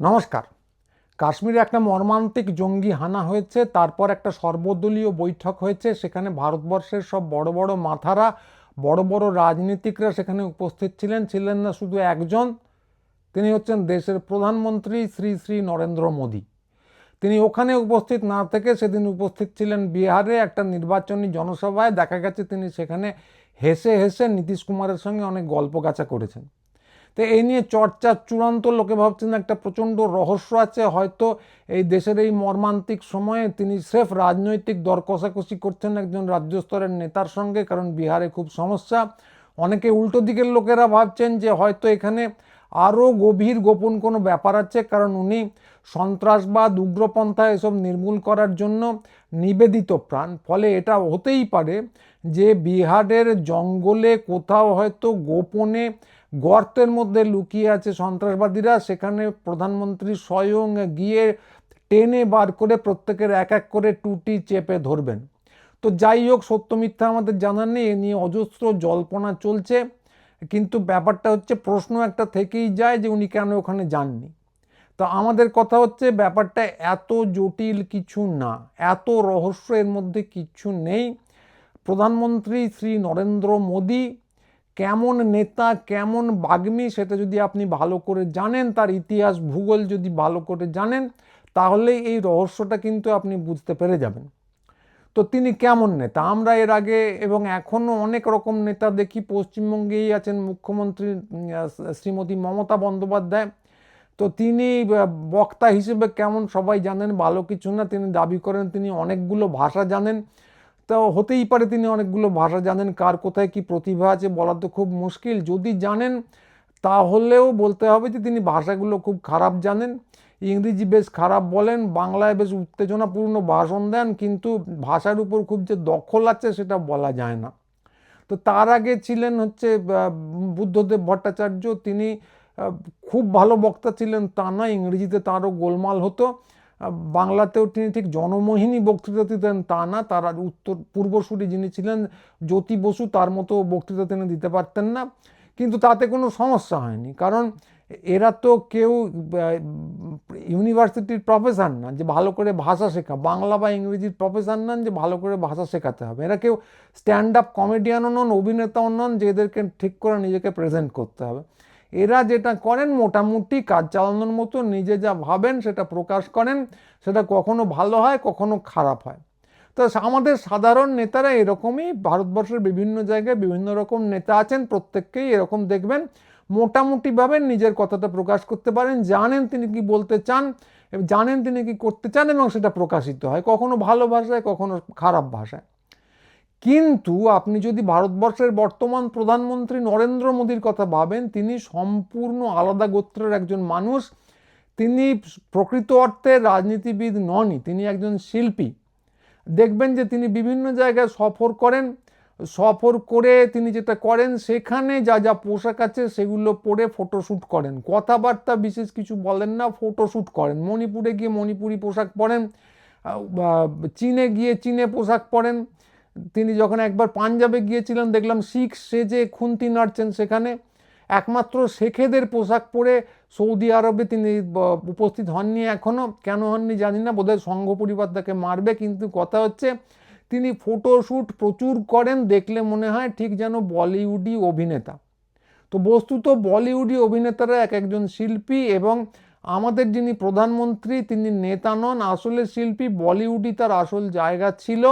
নমস্কার। কাশ্মীরে একটা মর্মান্তিক জঙ্গি হানা হয়েছে, তারপর একটা সর্বদলীয় বৈঠক হয়েছে, সেখানে ভারতবর্ষের সব বড় বড় মাথারা, বড় বড় রাজনীতিকরা সেখানে উপস্থিত ছিলেন ছিলেন না শুধু একজন, তিনি হচ্ছেন দেশের প্রধানমন্ত্রী শ্রী শ্রী নরেন্দ্র মোদী। তিনি ওখানে উপস্থিত না থেকে সেদিন উপস্থিত ছিলেন বিহারে একটা নির্বাচনী জনসভায়, দেখা গেছে তিনি সেখানে হেসে হেসে নীতিশ কুমারের সঙ্গে অনেক গল্প গাছা করেছেন। তো এই নিয়ে চর্চা চূড়ান্ত, লোকে ভাবছেন একটা প্রচণ্ড রহস্য আছে। হয়তো এই দেশের এই মর্মান্তিক সময়ে তিনি স্রেফ রাজনৈতিক দর কষাকষি করছেন একজন রাজ্য স্তরের নেতার সঙ্গে, কারণ বিহারে খুব সমস্যা। অনেকে উল্টো দিকের লোকেরা ভাবছেন যে হয়তো এখানে আরও গভীর গোপন কোনো ব্যাপার আছে, কারণ উনি সন্ত্রাসবাদ, উগ্রপন্থা এসব নির্মূল করার জন্য নিবেদিত প্রাণ। ফলে এটা হতেই পারে যে বিহারের জঙ্গলে কোথাও হয়তো গোপনে গর্তের মধ্যে লুকিয়ে আছে সন্ত্রাসবাদীরা। সেখানে প্রধানমন্ত্রী স্বয়ং গিয়ে টেনে বার করে প্রত্যেকের এক এক করে টুটি চেপে ধরবেন। তো যাই হোক, সত্য মিথ্যা আমাদের জানার নেই, এ নিয়ে অজস্র জল্পনা চলছে। কিন্তু ব্যাপারটা হচ্ছে, প্রশ্ন একটা থেকেই যায় যে উনি কেন ওখানে যাননি। তো আমাদের কথা হচ্ছে, ব্যাপারটা এত জটিল কিছু না, এত রহস্য এর মধ্যে কিছু নেই। প্রধানমন্ত্রী শ্রী নরেন্দ্র মোদী কেমন নেতা, কেমন বাগ্মী সেটা যদি আপনি ভালো করে জানেন, তার ইতিহাস ভূগোল যদি ভালো করে জানেন তাহলে এই রহস্যটা কিন্তু আপনি বুঝতে পেরে যাবেন। তো তিনি কেমন নেতা? আমরা এর আগে এবং এখনও অনেক রকম নেতা দেখি, পশ্চিমবঙ্গেই আছেন মুখ্যমন্ত্রী শ্রীমতী মমতা বন্দ্যোপাধ্যায়। তো তিনি বক্তা হিসেবে কেমন সবাই জানেন, ভালো কিছু না, তিনি দাবি করেন, তিনি অনেকগুলো ভাষা জানেন। তো হতেই পারে তিনি অনেকগুলো ভাষা জানেন, কার কোথায় কি প্রতিভা আছে বলা তো খুব মুশকিল। যদি জানেন, তাহলেও বলতে হবে যে তিনি ভাষাগুলো খুব খারাপ জানেন। ইংরেজি বেশ খারাপ বলেন, বাংলায় বেশ উত্তেজনাপূর্ণ ভাষণ দেন, কিন্তু ভাষার উপর খুব যে দখল আছে সেটা বলা যায় না। তো তার আগে ছিলেন হচ্ছে বুদ্ধদেব ভট্টাচার্য। তিনি খুব ভালো বক্তা ছিলেন, তা না ইংরেজিতে তারও গোলমাল হতো। বাংলাতেও তিনি ঠিক জনমোহিনী বক্তৃতা দিতেন, তা না, তার উত্তর পূর্বসূরি যিনি ছিলেন, জ্যোতি বসু তার মতো বক্তৃতা তিনি দিতে পারতেন না। কিন্তু তাতে কোনো সমস্যা হয়নি, কারণ এরা তো কেউ ইউনিভার্সিটির প্রফেসর না, যে ভালো করে ভাষা শেখা, বাংলা বা ইংরেজির প্রফেসর নন যে ভালো করে ভাষা শেখাতে হবে। এরা কেউ স্ট্যান্ড আপ কমেডিয়ানও নন, অভিনেতাও নন, যে এদেরকে ঠিক করে নিজেকে প্রেজেন্ট করতে হবে। এরা যেটা করেন মোটামুটি কাজ চালানোর মতো, নিজে যা ভাবেন সেটা প্রকাশ করেন, সেটা কখনো ভালো হয়, কখনো খারাপ হয়। তো আমাদের সাধারণ নেতারা এরকমই, ভারতবর্ষের বিভিন্ন জায়গায় বিভিন্ন রকম নেতা আছেন, প্রত্যেককেই এরকম দেখবেন। মোটামুটিভাবে নিজের কথাটা প্রকাশ করতে পারেন, জানেন তিনি কি বলতে চান, জানেন তিনি কি করতে চান এবং সেটা প্রকাশিত হয়, কখনো ভালো ভাষায়, কখনো খারাপ ভাষায়। কিন্তু আপনি যদি ভারতবর্ষের বর্তমান প্রধানমন্ত্রী নরেন্দ্র মোদীর কথা ভাবেন, তিনি সম্পূর্ণ আলাদা গোত্রের একজন মানুষ। তিনি প্রকৃত অর্থে রাজনীতিবিদ ননই, তিনি একজন শিল্পী। দেখবেন যে তিনি বিভিন্ন জায়গায় সফর করেন। সফর করে তিনি যেটা করেন, সেখানে যা যা পোশাক আছে সেগুলো পরে ফটোশ্যুট করেন। কথাবার্তা বিশেষ কিছু বলেন না, ফটোশ্যুট করেন। মণিপুরে গিয়ে মণিপুরি পোশাক পরেন চীনে গিয়ে চীনে পোশাক পরেন। তিনি যখন একবার পাঞ্জাবে গিয়েছিলেন, দেখলাম শিখ সেজে খুন্তি নাড়ছেন সেখানে। একমাত্র শেখেদের পোশাক পরে সৌদি আরবে তিনি উপস্থিত হননি এখনও কেন হননি জানি না, বোধহয় সংঘ পরিবার তাকে মারবে, কিন্তু কথা হচ্ছে তিনি ফটোশ্যুট প্রচুর করেন, দেখলে মনে হয় ঠিক যেন বলিউডি অভিনেতা। তো বস্তুত বলিউডি অভিনেতারা এক একজন শিল্পী এবং আমাদের যিনি প্রধানমন্ত্রী, তিনি নেতা নন, আসলে শিল্পী বলিউডই তার আসল জায়গা ছিল।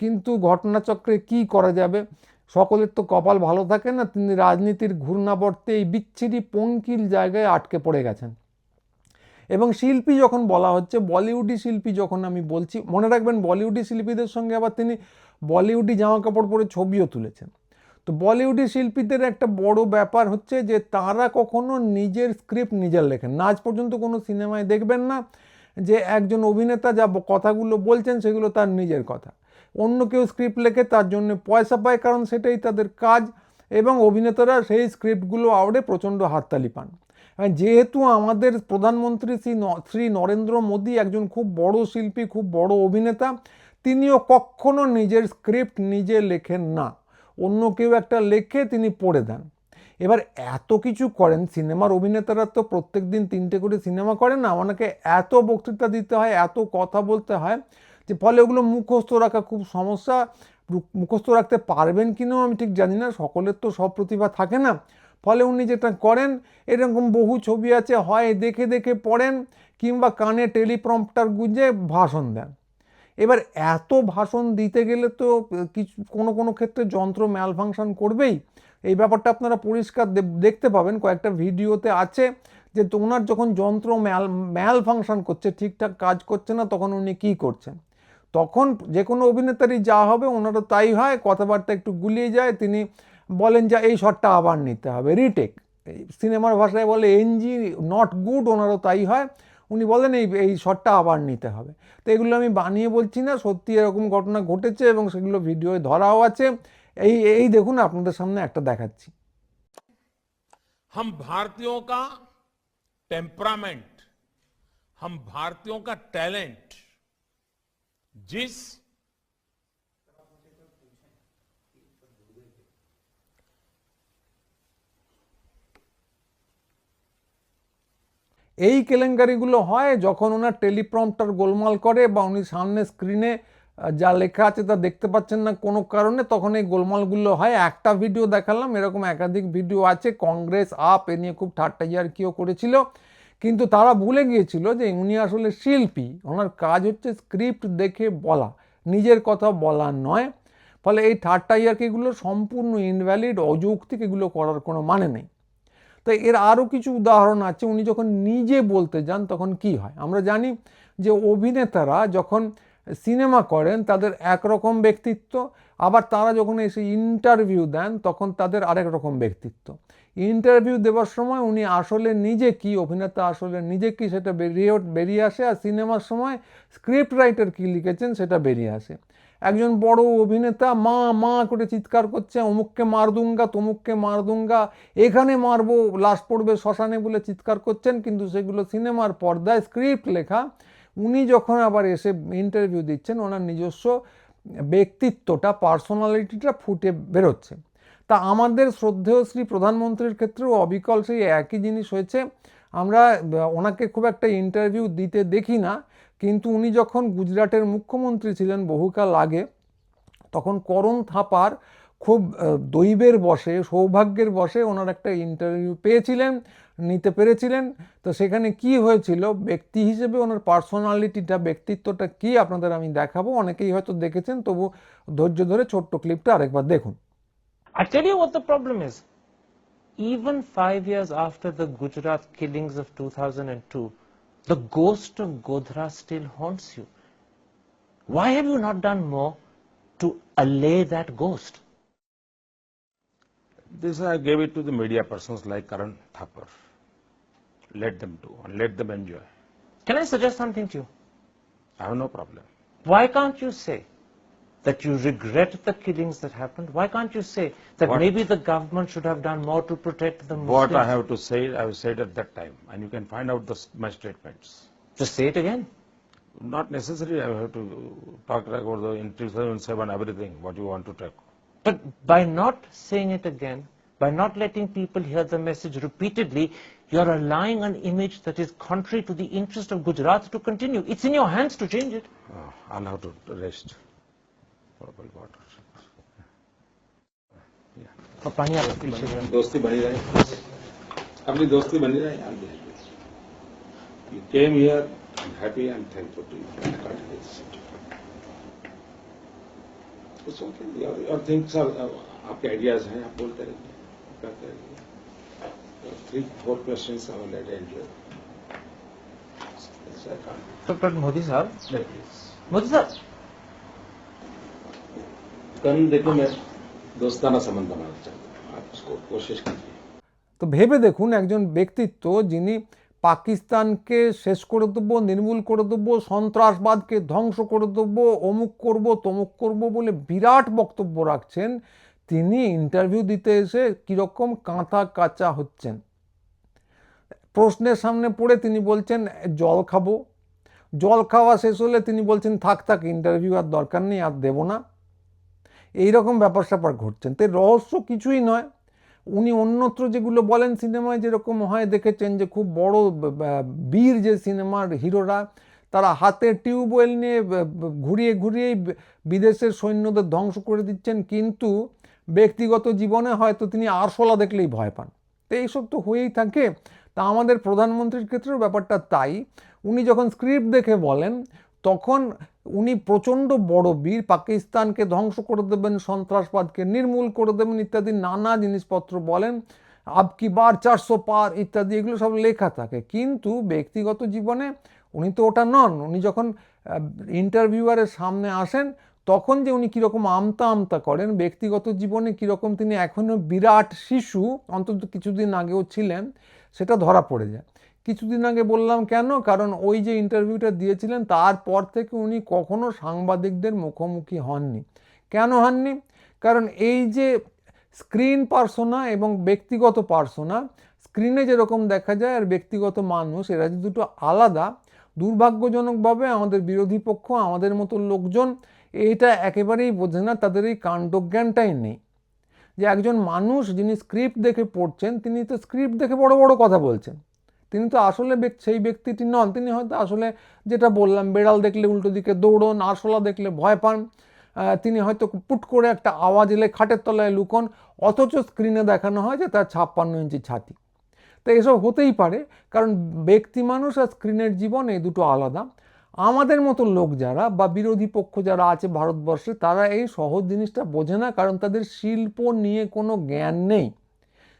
কিন্তু ঘটনাচক্রে কি করা যাবে? সকলের তো কপাল ভালো থাকে না, তিনি রাজনীতির ঘূর্ণাবর্তে এই বিচ্ছিরি পঙ্কিল জায়গায় আটকে পড়ে গেছেন। এবং শিল্পী যখন বলা হচ্ছে, বলিউডি শিল্পী যখন আমি বলছি, মনে রাখবেন বলিউডি শিল্পীদের সঙ্গে আবার তিনি বলিউডি জামা কাপড় পরে ছবিও তুলেছেন। তো বলিউডি শিল্পীদের একটা বড় ব্যাপার হচ্ছে যে, তারা কখনো নিজের স্ক্রিপ্ট নিজের লেখেন না। আজ পর্যন্ত কোনো সিনেমায় দেখবেন না যে, একজন অভিনেতা যা কথাগুলো বলছেন, সেগুলো তার নিজের কথা। অন্য কেউ স্ক্রিপ্ট লেখে তার জন্য পয়সা পায় কারণ সেটাই তাদের কাজ এবং অভিনেতারা সেই স্ক্রিপ্টগুলো আউটে প্রচণ্ড হাততালি পান। যেহেতু আমাদের প্রধানমন্ত্রী শ্রী শ্রী নরেন্দ্র মোদী একজন খুব বড় শিল্পী, খুব বড় অভিনেতা, তিনিও কখনো নিজের স্ক্রিপ্ট নিজে লেখেন না। অন্য কেউ একটা লেখে তিনি পড়ে দেন। এবার এত কিছু করেন, সিনেমার অভিনেতারা তো প্রত্যেক দিন তিনটে করে সিনেমা করেন না ওনাকে এত বক্তৃতা দিতে হয়, এত কথা বলতে হয়। যে ফলে ওগুলো মুখস্থ রাখা খুব সমস্যা। মুখস্থ রাখতে পারবেন কিনাও আমি ঠিক জানি না, সকলের তো সব প্রতিভা থাকে না। ফলে উনি যেটা করেন, এরকম বহু ছবি আছে, হয় দেখে দেখে পড়েন কিংবা কানে টেলিপ্রম্পটার গুঁজে ভাষণ দেন। এবার এত ভাষণ দিতে গেলে তো কিছু, কোনো কোনো ক্ষেত্রে যন্ত্র ম্যাল ফাংশন করবেই। এই ব্যাপারটা আপনারা পরিষ্কার দেখতে পাবেন, কয়েকটা ভিডিওতে আছে যে ওনার যখন যন্ত্র ম্যাল ম্যাল ফাংশন করছে, ঠিকঠাক কাজ করছে না, তখন উনি কী করছেন? তখন যে কোনো অভিনেতারই যা হবে ওনারও তাই হয় কথাবার্তা একটু গুলিয়ে যায় তিনি বলেন যে এই শটটা আবার নিতে হবে রিটেক সিনেমার ভাষায় বলে এনজি নট গুড ওনারও তাই হয় উনি বলেন এই এই শটটা আবার নিতে হবে তো এগুলো আমি বানিয়ে বলছি না সত্যি এরকম ঘটনা ঘটেছে এবং সেগুলো ভিডিওয় ধরাও আছে এই এই দেখুন আপনাদের সামনে একটা দেখাচ্ছি हम भारतीयों का टेम्परामेंट हम भारतीयों का टैलेंट जिस এই কেলেঙ্কারিগুলো হয় যখন ওনার টেলিপ্রম্পটার গোলমাল করে বা উনি সামনে স্ক্রিনে যা লেখা আছে তা দেখতে পাচ্ছেন না কোনো কারণে, তখন এই গোলমালগুলো হয়। একটা ভিডিও দেখালাম, এরকম একাধিক ভিডিও আছে। কংগ্রেস, আপ, এ নিয়ে খুব ঠাট্টা কেউ করেছিল। কিন্তু তারা ভুলে গিয়েছিল যে উনি আসলে শিল্পী। ওনার কাজ হচ্ছে স্ক্রিপ্ট দেখে বলা, নিজের কথা বলা নয়। ফলে এই থার্ড টাইয়ারকেগুলো সম্পূর্ণ ইনভ্যালিড অযৌক্তিক এগুলো করার কোনো মানে নেই। তো এর আরও কিছু উদাহরণ আছে। উনি যখন নিজে বলতে যান তখন কি হয়? আমরা জানি যে অভিনেতারা যখন সিনেমা করেন, তাদের একরকম ব্যক্তিত্ব, আবার তারা যখন এসে ইন্টারভিউ দেন, তখন তাদের আরেক রকম ব্যক্তিত্ব। ইন্টারভিউ দেওয়ার সময় উনি আসলে নিজে কি, অভিনেতা আসলে নিজে কি সেটা বেরিয়ে বেরিয়ে আসে, আর সিনেমার সময় স্ক্রিপ্ট রাইটার কী লিখেছেন সেটা বেরিয়ে আসে। একজন বড় অভিনেতা, মা মা করে চিৎকার করছে, অমুককে মার দুঙ্গা, তমুককে মার দুঙ্গা, এখানে মারবো, লাশ পড়বে, শ্মশানে বলে চিৎকার করছেন, কিন্তু সেগুলো সিনেমার পর্দায় স্ক্রিপ্ট লেখা উনি যখন আবার এসে ইন্টারভিউ দিচ্ছেন, ওনার নিজস্ব ব্যক্তিত্বটা পার্সোনালিটিটা ফুটে বেরোচ্ছে। তা আমাদের শ্রদ্ধেয় শ্রী প্রধানমন্ত্রীর ক্ষেত্রেও অবিকল সেই একই জিনিস হয়েছে। আমরা ওনাকে খুব একটা ইন্টারভিউ দিতে দেখি না, কিন্তু উনি যখন গুজরাটের মুখ্যমন্ত্রী ছিলেন বহুকাল আগে, তখন করণ থাপার খুব দৈবের বসে সৌভাগ্যের বসে ওনার একটা ইন্টারভিউ পেয়েছিলেন নিতে পেরেছিলেন তো সেখানে কি হয়েছিল ব্যক্তি হিসেবে ওনার পার্সোনালিটিটা ব্যক্তিত্বটা কি আপনাদের আমি দেখাবো অনেকেই হয়তো দেখেছেন তবু ধৈর্য ধরে ছোট্ট ক্লিপটা আরেকবার দেখুন I tell you what the problem is. Even five years after the Gujarat killings of 2002, the ghost of Godhra still haunts you. Why have you not done more to allay that ghost? This I gave it to the media persons like Karan Thapar. Let them do and let them enjoy. Can I suggest something to you? I have no problem. Why can't you say that you regret the killings that happened? Why can't you say that What- maybe the government should have done more to protect the Muslims? What I have to say, I have said at that time, and you can find out the, my statements. Just say it again. Not necessarily I have to talk about the in 2007 everything, what you want to talk. But by not saying it again, by not letting people hear the message repeatedly, you're allowing an image that is contrary to the interest of Gujarat to continue. It's in your hands to change it. Uh, I'll have to rest. Purple water. और पानी आप पीछे जाओ। दोस्ती बनी रहे अपनी दोस्ती बनी रहे यार you came here I am happy and thankful to you got this it's okay your your things are आपके आइडियाज हैं आप बोलते रहिए करते रहिए three four questions I will let end तो पर मोदी साहब प्लीज मोदी साहब कल देखो मैं दोस्ताना संबंध बनाना चाहता हूँ आप उसको कोशिश कीजिए তো ভেবে দেখুন একজন ব্যক্তিত্ব যিনি পাকিস্তানকে শেষ করে দেবো, নির্মূল করে দেবো, সন্ত্রাসবাদকে ধ্বংস করে দেবো, অমুক করব, তমুক করব বলে বিরাট বক্তব্য রাখছেন। তিনি ইন্টারভিউ দিতে এসে কীরকম কাঁথা কাঁচা হচ্ছেন। প্রশ্নের সামনে পড়ে তিনি বলছেন, জল খাব। জল খাওয়া শেষ হলে তিনি বলছেন, থাক থাক ইন্টারভিউ আর দরকার নেই, আর দেবো না। এই রকম ব্যাপার স্যাপার ঘটছেন। তো রহস্য কিছুই নয়। উনি অন্যত্র যেগুলো বলেন সিনেমায় যেরকম হয়, দেখেছেন যে খুব বড় বীর যে সিনেমার হিরোরা, তারা হাতে টিউবওয়েল নিয়ে ঘুরিয়ে ঘুরিয়েই বিদেশের সৈন্যদের ধ্বংস করে দিচ্ছেন। কিন্তু ব্যক্তিগত জীবনে হয়তো তিনি আরশোলা দেখলেই ভয় পান। তো এইসব তো হয়েই থাকে। তা আমাদের প্রধানমন্ত্রীর ক্ষেত্রেও ব্যাপারটা তাই। উনি যখন স্ক্রিপ্ট দেখে বলেন তখন উনি প্রচণ্ড বড় বীর, পাকিস্তানকে ধ্বংস করে দেবেন, সন্ত্রাসবাদকে নির্মূল করে দেবেন ইত্যাদি নানা জিনিসপত্র বলেন, আব কি বার চারশো পার ইত্যাদি এগুলো সব লেখা থাকে। কিন্তু ব্যক্তিগত জীবনে উনি তো ওটা নন, উনি যখন ইন্টারভিউয়ারের সামনে আসেন, তখন যে উনি কীরকম আমতা আমতা করেন, ব্যক্তিগত জীবনে কীরকম তিনি এখনও বিরাট শিশু, অন্তত কিছুদিন আগেও ছিলেন, সেটা ধরা পড়ে যায়। কিছুদিন আগে বললাম কেন? কারণ ওই যে ইন্টারভিউটা দিয়েছিলেন, তারপর থেকে উনি কখনো সাংবাদিকদের মুখোমুখি হননি। কেন হননি? কারণ এই যে স্ক্রিন পার্সোনা এবং ব্যক্তিগত পার্সোনা স্ক্রিনে যেরকম দেখা যায় আর ব্যক্তিগত মানুষ, এরা যে দুটো আলাদা, দুর্ভাগ্যজনকভাবে আমাদের বিরোধী পক্ষ, আমাদের মতো লোকজন, এটা একেবারেই বোঝে না, তাদের এই কাণ্ডজ্ঞানটাই নেই। যে একজন মানুষ যিনি স্ক্রিপ্ট দেখে পড়ছেন, তিনি তো স্ক্রিপ্ট দেখে বড় বড় কথা বলছেন। তিনি তো আসলে সেই ব্যক্তিটি নন। তিনি হয়তো আসলে যেটা বললাম, বেড়াল দেখলে উল্টো দিকে দৌড়ন, আরশোলা দেখলে ভয় পান তিনি হয়তো পুট করে একটা আওয়াজ এলে খাটের তলায় লুকন, অথচ স্ক্রিনে দেখানো হয় যে তার ছাপ্পান্ন ইঞ্চি ছাতি। তো এসব হতেই পারে, কারণ ব্যক্তি মানুষ আর স্ক্রিনের জীবন এই দুটো আলাদা। আমাদের মতো লোক যারা বা বিরোধী পক্ষ যারা আছে ভারতবর্ষে, তারা এই সহজ জিনিসটা বোঝে না, কারণ তাদের শিল্প নিয়ে কোনো জ্ঞান নেই।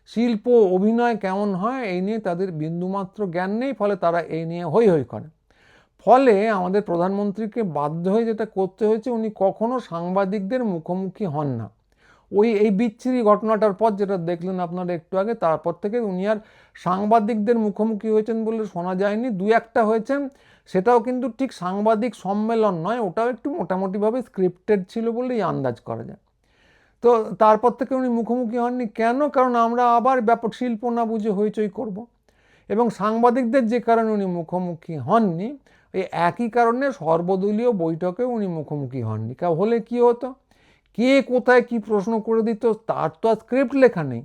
শিল্প, অভিনয় কেমন হয় এই নিয়ে তাদের বিন্দুমাত্র জ্ঞান নেই, ফলে তারা এই নিয়ে হই হই করে। ফলে আমাদের প্রধানমন্ত্রীকে বাধ্য হয়ে যেটা করতে হয়েছে, উনি কখনো সাংবাদিকদের মুখোমুখি হন না। ওই, এই বিচ্ছিরি ঘটনাটার পর যেটা দেখলেন আপনারা একটু আগে, তারপর থেকে উনি আর সাংবাদিকদের মুখোমুখি হয়েছেন বলে শোনা যায়নি। দু একটা হয়েছেন সেটাও কিন্তু ঠিক সাংবাদিক সম্মেলন নয়, ওটাও একটু মোটামুটিভাবে স্ক্রিপ্টেড ছিল বলেই আন্দাজ করা যায়। তো তারপর থেকে উনি মুখোমুখি হননি। কেন? কারণ আমরা আবার ব্যাপক শিল্প না বুঝে হইচই করব। এবং সাংবাদিকদের যে কারণে উনি মুখোমুখি হননি এই একই কারণে সর্বদলীয় বৈঠকে উনি মুখোমুখি হননি। কা হলে কি হতো? কে কোথায় কি প্রশ্ন করে দিত, তার তো আর স্ক্রিপ্ট লেখা নেই।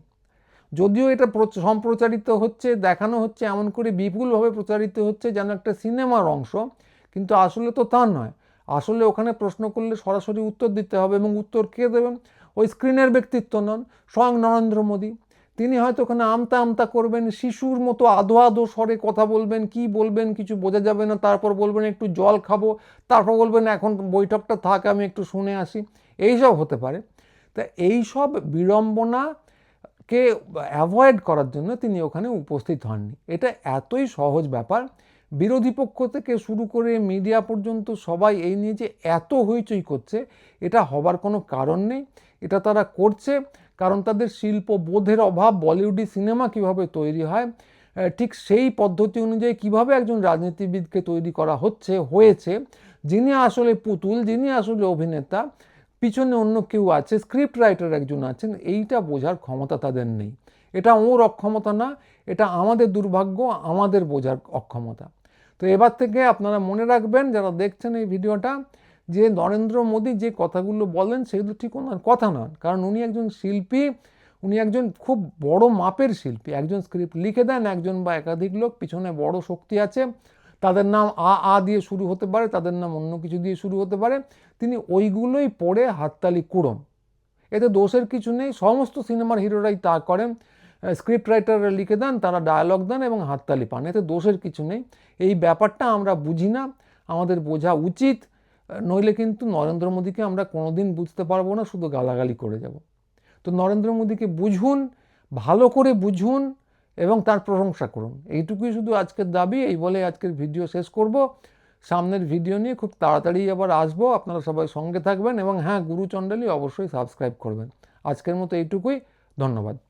যদিও এটা প্রচ- সম্প্রচারিত হচ্ছে, দেখানো হচ্ছে, এমন করে বিপুলভাবে প্রচারিত হচ্ছে যেন একটা সিনেমার অংশ, কিন্তু আসলে তো তা নয়। আসলে ওখানে প্রশ্ন করলে সরাসরি উত্তর দিতে হবে এবং উত্তর কে দেবেন ওই স্ক্রিনের ব্যক্তিত্ব নন, স্বয়ং নরেন্দ্র মোদী। তিনি হয়তো ওখানে আমতা আমতা করবেন, শিশুর মতো আধো আধো স্বরে কথা বলবেন, কি বলবেন কিছু বোঝা যাবে না, তারপর বলবেন একটু জল খাব, তারপর বলবেন এখন বৈঠকটা থাক, আমি একটু শুনে আসি। এইসব হতে পারে। তা এইসব বিড়ম্বনাকে অ্যাভয়েড করার জন্য তিনি ওখানে উপস্থিত হননি। এটা এতই সহজ ব্যাপার বিরোধী পক্ষ থেকে শুরু করে মিডিয়া পর্যন্ত সবাই এই নিয়ে যে এত হইচই করছে, এটা হবার কোনো কারণ নেই। এটা তারা করছে কারণ তাদের শিল্প বোধের অভাব, বলিউডি সিনেমা কীভাবে তৈরি হয় ঠিক সেই পদ্ধতি অনুযায়ী কীভাবে একজন রাজনীতিবিদকে তৈরি করা হচ্ছে, হয়েছে, যিনি আসলে পুতুল, যিনি আসলে অভিনেতা, পিছনে অন্য কেউ আছে, স্ক্রিপ্ট রাইটার একজন আছেন, এইটা বোঝার ক্ষমতা তাদের নেই। এটা ওর অক্ষমতা না এটা আমাদের দুর্ভাগ্য, আমাদের বোঝার অক্ষমতা। তো এবার থেকে আপনারা মনে রাখবেন, যারা দেখছেন এই ভিডিওটা, যে নরেন্দ্র মোদী যে কথাগুলো বলেন, সেগুলো ঠিক ওনার কথা নয়। কারণ উনি একজন শিল্পী, উনি একজন খুব বড় মাপের শিল্পী। একজন স্ক্রিপ্ট লিখে দেন, একজন বা একাধিক লোক, পিছনে বড় শক্তি আছে। তাদের নাম আ আ দিয়ে শুরু হতে পারে, তাদের নাম অন্য কিছু দিয়ে শুরু হতে পারে। তিনি ওইগুলোই পড়ে হাততালি কুড়ন। এতে দোষের কিছু নেই, সমস্ত সিনেমার হিরোরাই তা করেন। স্ক্রিপ্ট রাইটাররা লিখে দেন, তারা ডায়ালগ দেন এবং হাততালি পান। এতে দোষের কিছু নেই। এই ব্যাপারটা আমরা বুঝি না, আমাদের বোঝা উচিত। নইলে কিন্তু নরেন্দ্র মোদীকে আমরা কোনোদিন বুঝতে পারব না, শুধু গালাগালি করে যাব। তো নরেন্দ্র মোদীকে বুঝুন, ভালো করে বুঝুন এবং তার প্রশংসা করুন। এইটুকুই শুধু আজকের দাবি, এই বলে আজকের ভিডিও শেষ করব। সামনের ভিডিও নিয়ে খুব তাড়াতাড়ি আবার আসব। আপনারা সবাই সঙ্গে থাকবেন এবং হ্যাঁ গুরুচণ্ডালী অবশ্যই সাবস্ক্রাইব করবেন। আজকের মতো এইটুকুই। ধন্যবাদ।